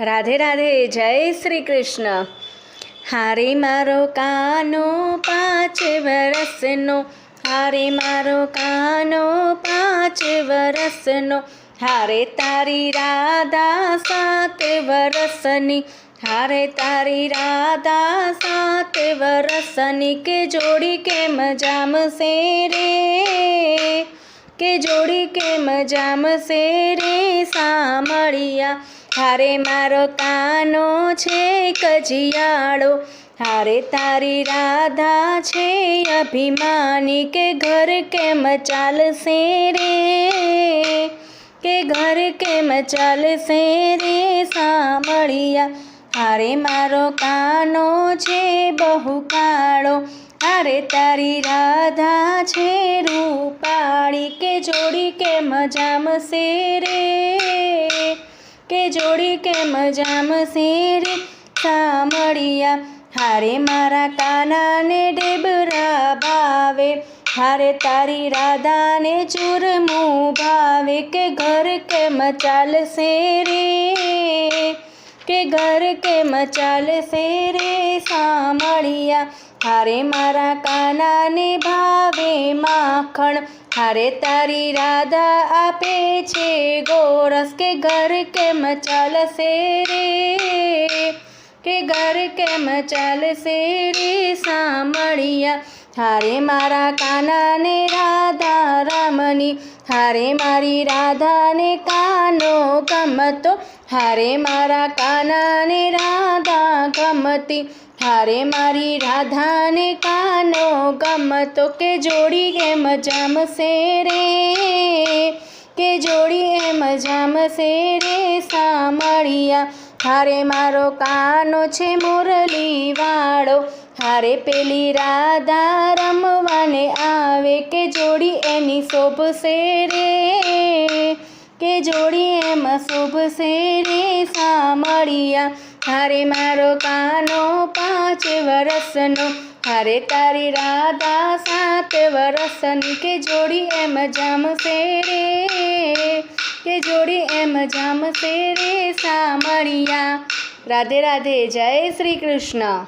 રાધે રાધે, જય શ્રી કૃષ્ણ. હારે મારો કાનો પાંચ વરસનો, હારે મારો કાનો પાંચ વરસનો, હારે તારી રાધા સાત વરસની, હારે તારી રાધા સાત વરસની, કે જોડી કેમ જામશે રે? કે જોડી કેમ જામશે રે સામળિયા હારે મારો કાનો છે કજિયાળો હારે તારી રાધા છે અભિમાની કે ઘર કેમ ચાલશે રે? કે ઘર કેમ ચાલશે રે સાંભળિયા? હારે મારો કાનો છે બહુ કાળો. હારે તારી રાધા છે રૂપાળી કે જોડી કેમ જામશે રે? જોડી કે મજામ શેર? સામળિયા હારે મારા કાનાને ડેબરા ભાવે. હારે તારી રાધાને ચૂરમું ભાવે કે ઘર કેમ ચાલશે રે? કે ઘર કેમ ચાલશે રે સામળિયા હારે મારા કાનાને ભાવે માખણ. હારે તારી રાધા આપે છે ગોરસ. કે ઘર કેમ ચાલશે રે? કે ઘર કેમ ચાલશે રે સામળિયા હારે મારા કાનાને રાધા રામની, હારે મારી રાધાને કાનો ગમતો, હારે મારા કાનાને રાધા ગમતી, હારે મારી રાધાને કાનો ગમતો, કે જોડી એમ જામશે રે કે જોડી એમ જામશે રે સામળિયા હારે મારો કાનો છે મુરલી વાળો હારે પેલી રાધા રમવાને આવે કે જોડી એની શોભશે રે કે જોડી એમાં શોભશે રે સામળિયા હારે મારો કાનો પાંચ વરસનો. હારે તારી રાધા સાત વરસની કે જોડી એમ જામશે કે જોડી એમ જામશે રે સામળિયા રાધે રાધે જય શ્રી કૃષ્ણ.